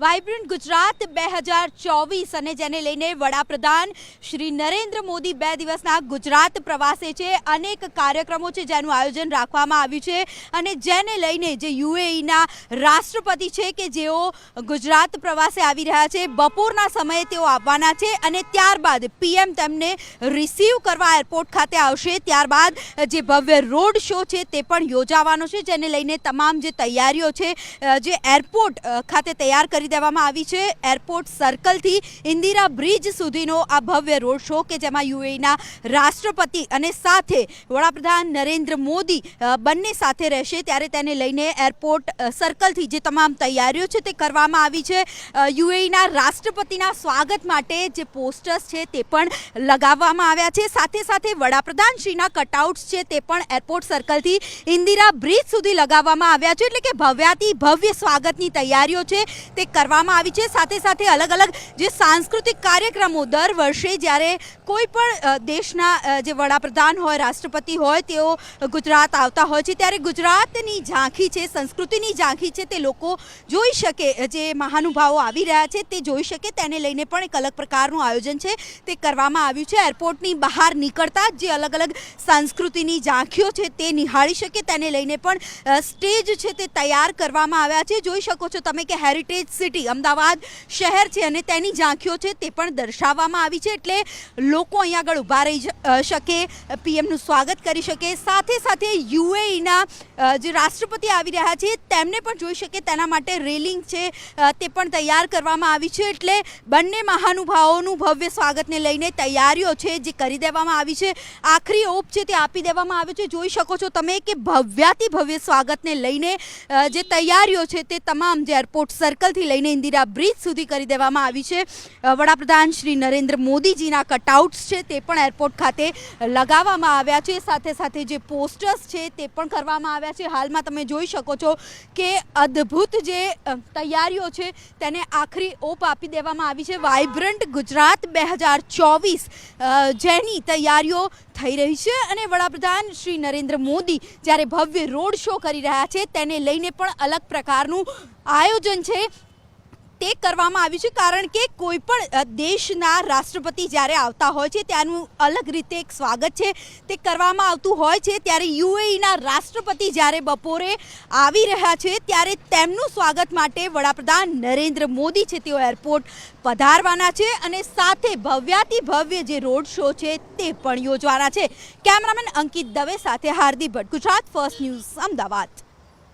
Vibrant Gujarat બે હજાર ચોવીસ અને જેને લઈને વડાપ્રધાન શ્રી નરેન્દ્ર મોદી બે દિવસના ગુજરાત પ્રવાસે છે. અનેક કાર્યક્રમો છે જેનું આયોજન રાખવામાં આવ્યું છે અને જેને લઈને જે યુએઈના રાષ્ટ્રપતિ છે કે જેઓ ગુજરાત પ્રવાસે આવી રહ્યા છે, બપોરના સમયે તેઓ આવવાના છે અને ત્યારબાદ પીએમ તેમને રિસીવ કરવા એરપોર્ટ ખાતે આવશે. ત્યારબાદ જે ભવ્ય રોડ શો છે તે પણ યોજાવાનો છે, જેને લઈને તમામ જે તૈયારીઓ છે જે એરપોર્ટ ખાતે તૈયાર કરી દેવામાં આવી છે. એરપોર્ટ સર્કલથી ઇન્દિરા બ્રિજ સુધીનો આ ભવ્ય રોડ શો કે જેમાં યુએઈના રાષ્ટ્રપતિ અને સાથે વડાપ્રધાન નરેન્દ્ર મોદી બંને સાથે રહેશે. ત્યારે તેને લઈને એરપોર્ટ સર્કલથી જે તમામ તૈયારીઓ છે તે કરવામાં આવી છે. યુએઈના રાષ્ટ્રપતિના સ્વાગત માટે જે પોસ્ટર્સ છે તે પણ લગાવવામાં આવ્યા છે. સાથે સાથે વડાપ્રધાન શ્રીના કટઆઉટ્સ છે તે પણ એરપોર્ટ સર્કલથી ઇન્દિરા બ્રિજ સુધી લગાવવામાં આવ્યા છે. એટલે કે ભવ્યાતિ ભવ્ય સ્વાગતની તૈયારીઓ છે તે કરવામાં આવી છે. સાથે સાથે અલગ અલગ જે સાંસ્કૃતિક કાર્યક્રમો દર વર્ષે જ્યારે કોઈ પણ દેશના જે વડાપ્રધાન હોય, રાષ્ટ્રપતિ હોય, તેઓ ગુજરાત આવતા હોય છે, ત્યારે ગુજરાતની ઝાંખી છે, સંસ્કૃતિની ઝાંખી છે, તે લોકો જોઈ શકે જે મહાનુભાવો આવી રહ્યા છે, તે જોઈ શકે, તેને લઈને પણ એક અલગ પ્રકારનું આયોજન છે, તે કરવામાં આવ્યું છે. એરપોર્ટની બહાર નીકળતા જ અલગ અલગ સંસ્કૃતિની ઝાંખીઓ છે, તે નિહાળી શકે, તેને લઈને પણ સ્ટેજ છે, તે તૈયાર કરવામાં આવ્યા છે. જોઈ શકો છો તમે કે હેરિટેજ સિટી અમદાવાદ શહેર છે અને તેની ઝાંખીઓ છે તે પણ દર્શાવવામાં આવી છે એટલે લોકો અહીંયા આગળ ઊભા રહી શકે પીએમનું સ્વાગત કરી શકે. સાથે સાથે યુએઈના જે રાષ્ટ્રપતિ આવી રહ્યા છે તેમને પણ જોઈ શકે તેના માટે રેલિંગ છે તે પણ તૈયાર કરવામાં આવી છે એટલે બંને મહાનુભાવોનું ભવ્ય સ્વાગતને લઈને તૈયારીઓ છે જે કરી દેવામાં આવી છે. આખરી ઓપ છે તે આપી દેવામાં આવ્યો છે. જોઈ શકો છો તમે કે ભવ્યાતિ ભવ્ય સ્વાગતને લઈને જે તૈયારીઓ છે તે તમામ જે એરપોર્ટ સર્કલથી લઈને ઇન્દિરા બ્રિજ સુધી કરી દેવામાં આવી છે. વડાપ્રધાન શ્રી નરેન્દ્ર મોદીજીના કટઆઉટ્સ છે તે પણ એરપોર્ટ ખાતે લગાવવામાં આવ્યા છે. સાથે સાથે જે પોસ્ટર્સ છે તે પણ કરવામાં આવ્યા છે. હાલમાં તમે જોઈ શકો છો કે અદ્ભુત જે તૈયારીઓ છે તેને આખરી ઓપ આપી દેવામાં આવી છે. વાઇબ્રન્ટ ગુજરાત બે હજાર ચોવીસ જેની તૈયારીઓ થઈ રહી છે અને વડાપ્રધાન શ્રી નરેન્દ્ર મોદી જ્યારે ભવ્ય રોડ શો કરી રહ્યા છે તેને લઈને પણ અલગ પ્રકારનું આયોજન છે. તે કરવામાં આવ્યું છે, કારણ કે કોઈ પણ દેશના રાષ્ટ્રપતિ જ્યારે આવતા હોય છે, ત્યાંનું અલગ રીતે એક સ્વાગત છે. તે કરવામાં આવતું હોય છે, ત્યારે યુએઈના રાષ્ટ્રપતિ જ્યારે બપોરે આવી રહ્યા છે, ત્યારે તેમનું સ્વાગત માટે વડાપ્રધાન નરેન્દ્ર મોદી છે, તેઓ એરપોર્ટ પધારવાના છે અને સાથે ભવ્યાતિ ભવ્ય જે રોડ શો છે, તે પણ યોજવાના છે. કેમેરામેન અંકિત દવે સાથે હાર્દિક ભટ્ટ, ગુજરાત ફર્સ્ટ ન્યૂઝ, અમદાવાદ.